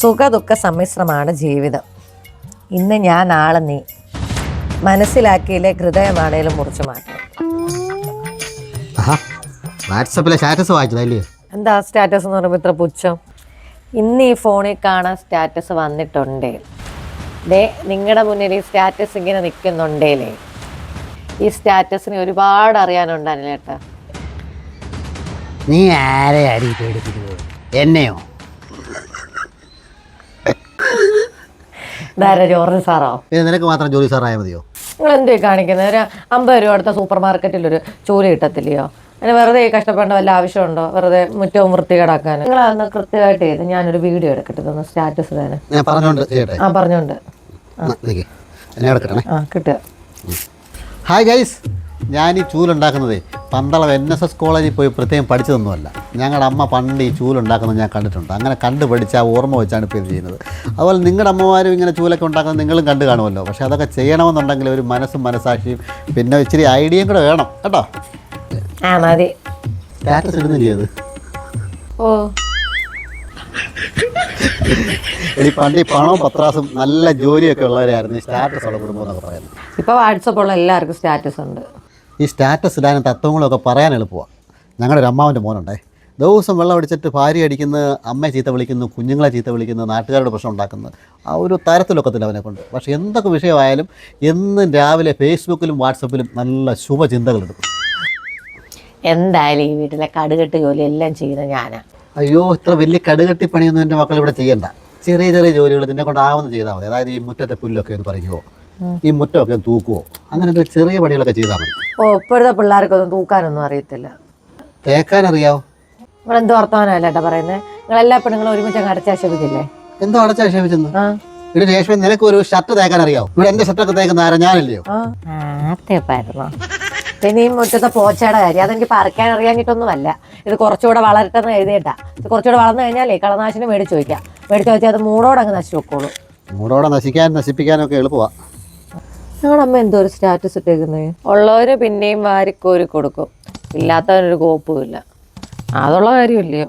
സുഖദുഃഖ സമ്മിശ്രമാണ് ജീവിതം. ഇന്ന് ഞാൻ ആളെ നീ മനസ്സിലാക്കിയില്ലേ? ഹൃദയമാണേലും മുറിച്ചു മാറ്റണം. വാട്സപ്പിലെ സ്റ്റാറ്റസ് വായിച്ചതല്ലേ എന്താ സ്റ്റാറ്റസ് എന്ന് പറയുമ്പോൾ ഇത്ര പുച്ഛം? ഇന്ന് ഈ ഫോണിൽ കാണാൻ സ്റ്റാറ്റസ് വന്നിട്ടുണ്ടേ. ഡേ നിങ്ങളുടെ മുന്നിൽ ഈ സ്റ്റാറ്റസ് ഇങ്ങനെ നിൽക്കുന്നുണ്ടേലേ. ഈ സ്റ്റാറ്റസിന് ഒരുപാട് അറിയാനുണ്ടല്ലേട്ടാ നീ ആരെയായിരിക്കും എന്നെയോ? ജോർജ് സാറോ? നിനക്ക് മാത്രം ജോലി സാറായ മതിയോ? നിങ്ങൾ എന്തേ കാണിക്കുന്നത് ഒരു അമ്പത് രൂപ അടുത്ത സൂപ്പർ മാർക്കറ്റിൽ ഒരു ജോലി കിട്ടത്തില്ലയോ? അതിന് വെറുതെ കഷ്ടപ്പെടേണ്ട വല്ല ആവശ്യമുണ്ടോ? വെറുതെ മുറ്റവും വൃത്തികേടാക്കാൻ നിങ്ങൾ അതൊന്ന് കൃത്യമായിട്ട് ചെയ്ത് ഞാനൊരു വീഡിയോ എടുക്കട്ടെ ഒന്ന് സ്റ്റാറ്റസ് തന്നെ ആ പറഞ്ഞോണ്ട്. കിട്ടുക. ഹായ് ഗൈസ് ഞാൻ ഈ ചൂലുണ്ടാക്കുന്നതേ. പന്തളം എൻ എസ് എസ് കോളേജിൽ പോയി പ്രത്യേകം പഠിച്ചതൊന്നുമല്ല. ഞങ്ങളുടെ അമ്മ പണ്ട് ഈ ചൂലുണ്ടാക്കുന്നത് ഞാൻ കണ്ടിട്ടുണ്ട്. അങ്ങനെ കണ്ട് പഠിച്ച ആ ഓർമ്മ വെച്ചാണ് ഇപ്പോൾ ഇത് ചെയ്യുന്നത്. അതുപോലെ നിങ്ങളുടെ അമ്മമാരും ഇങ്ങനെ ചൂലൊക്കെ ഉണ്ടാക്കുന്നത് നിങ്ങളും കണ്ടു കാണുമല്ലോ. പക്ഷേ അതൊക്കെ ചെയ്യണമെന്നുണ്ടെങ്കിൽ ഒരു മനസ്സും മനസാക്ഷിയും പിന്നെ ഇച്ചിരി ഐഡിയയും കൂടെ വേണം. കേട്ടോ? ആ മതി. സ്റ്റാറ്റസ് ഇടുന്നില്ലേ അത്? ഓ. എടി പണ്ട് ഈ പണവും പത്രാസും നല്ല ജോലിയൊക്കെ ഉള്ളവരായിരുന്നു. ഈ സ്റ്റാറ്റസ് ഉള്ള കുടുംബം എന്നൊക്കെ പറയുന്നത്. ഇപ്പൊ വാട്സപ്പ് ഉള്ള എല്ലാവർക്കും സ്റ്റാറ്റസ് ഉണ്ട്. ഈ സ്റ്റാറ്റസ് ഇടാനും തത്വങ്ങളൊക്കെ പറയാൻ എളുപ്പമാണ് ഞങ്ങളുടെ ഒരു അമ്മാവന്റെ മോനുണ്ടേ. ദിവസം വെള്ളം അടിച്ചിട്ട് ഭാര്യ അടിക്കുന്നത് അമ്മയെ ചീത്ത വിളിക്കുന്നു കുഞ്ഞുങ്ങളെ ചീത്ത വിളിക്കുന്നു നാട്ടുകാരുടെ പ്രശ്നം ഉണ്ടാക്കുന്നു. ആ ഒരു തരത്തിലൊക്കത്തില്ല അവനെ കൊണ്ട്. പക്ഷേ എന്തൊക്കെ വിഷയമായാലും എന്നും രാവിലെ ഫേസ്ബുക്കിലും വാട്സപ്പിലും നല്ല ശുഭചിന്തകൾ എടുക്കും. എന്തായാലും ഈ വീട്ടിലെ കടുകെട്ട് ജോലി എല്ലാം ചെയ്യുന്നത് ഞാനാ. അയ്യോ ഇത്ര വലിയ കടുകട്ടി പണിയൊന്നും എന്റെ മക്കൾ ഇവിടെ ചെയ്യണ്ട. ചെറിയ ചെറിയ ജോലികൾ നിന്നെ കൊണ്ടാവുന്ന ചെയ്താൽ മതി. അതായത് ഈ മുറ്റത്തെ പുല്ലൊക്കെ ഒന്ന് പറിക്കുവോ? ഈ മുറ്റമൊക്കെ തൂക്കുവോ? അങ്ങനത്തെ ചെറിയ പണികളൊക്കെ ചെയ്താൽ മതി. ഓ ഇപ്പോഴത്തെ പിള്ളേർക്കൊന്നും തൂക്കാനൊന്നും അറിയത്തില്ല. തേക്കാൻ അറിയാവോ നിങ്ങൾ എന്തോ വർത്തമാനമല്ല ഏട്ടാ പറയുന്നത് നിങ്ങൾ എല്ലാ പെണ്ണുങ്ങളും ഒരുമിച്ച് അങ്ങ് അടച്ചാക്ഷേപിച്ചില്ലേ എന്തോ അടച്ചാക്ഷേപിച്ചെന്ന് ആ. ഇവിടെ രേഷ്മ നിനക്ക് ഒരു ഷർട്ട് തേക്കാൻ അറിയാവോ ഇവിടെ എന്റെ ഷർട്ടൊക്കെ തേക്കുന്ന ആരാ ഞാനല്ലയോ ആത്തേപ്പായിരുന്നോ പിന്നെ ഈ മുറ്റത്തെ പോച്ചയുടെ കാര്യം. അതെനിക്ക് പറിക്കാൻ അറിയാഞ്ഞിട്ടൊന്നുമല്ല. ഇത് കുറച്ചുകൂടെ വളരട്ടെന്ന് എഴുതിയിട്ടാ. ഇത് കുറച്ചുകൂടെ വളർന്നു കഴിഞ്ഞാലേ കളനാശിന് മേടിച്ചു ചോദിക്കാം മേടിച്ചു വെച്ചാൽ അത് മൂടോടെ അങ്ങ് നശിച്ചു വെക്കോളൂ മൂടോടെ നശിക്കാൻ നശിപ്പിക്കാനും ഒക്കെ എളുപ്പമാ ഞങ്ങളുടെ അമ്മ എന്തോ ഒരു സ്റ്റാറ്റസ് ഇട്ടേക്കുന്നത് ഉള്ളവര് പിന്നെയും വാരിക്കോരി കൊടുക്കും. ഇല്ലാത്തവനൊരു കോപ്പുമില്ല അതുള്ള കാര്യമില്ലയോ?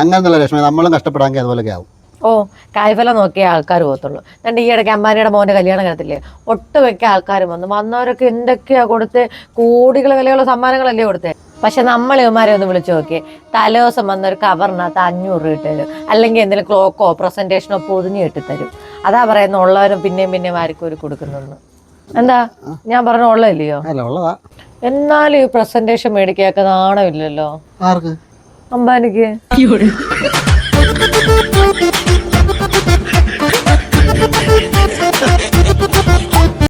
അങ്ങനെയുള്ള രേഷ്മ നമ്മളും കഷ്ടപ്പെടാമെങ്കിൽ അതുപോലൊക്കെ ആവും. ഓ കായ്ഫലം നോക്കിയ ആൾക്കാർ പോകത്തുള്ളൂ. എന്നിട്ട് ഈ ഇടയ്ക്ക് അമ്മാനിയുടെ മോന്റെ കല്യാണം കിടത്തില്ലേ ഒട്ടുമിക്ക ആൾക്കാർ വന്നു. വന്നവരൊക്കെ എന്തൊക്കെയാ കൊടുത്ത്? കോടികൾ വിലയുള്ള സമ്മാനങ്ങളല്ലേ കൊടുത്തേ? പക്ഷെ നമ്മൾ ഇവന്മാരെ ഒന്ന് വിളിച്ചു നോക്കി തലേദിവസം വന്ന ഒരു കവറിനകത്ത് അഞ്ഞൂറ് രൂപ ഇട്ട് തരും. അല്ലെങ്കിൽ എന്തെങ്കിലും ക്ലോക്കോ പ്രസന്റേഷനോ പൊതിഞ്ഞ് ഇട്ട് തരും. അതാ പറയുന്ന ഉള്ളവരും പിന്നെയും പിന്നെയും ആർക്കും കൊടുക്കുന്നെന്ന് എന്താ? ഞാൻ പറഞ്ഞ ഉള്ളതല്ലയോ? അല്ല ഉള്ളതാ. എന്നാലും ഈ പ്രസന്റേഷൻ മേടിക്കാക്ക നാണമില്ലല്ലോ. ആർക്ക്? അംബാനിക്ക്.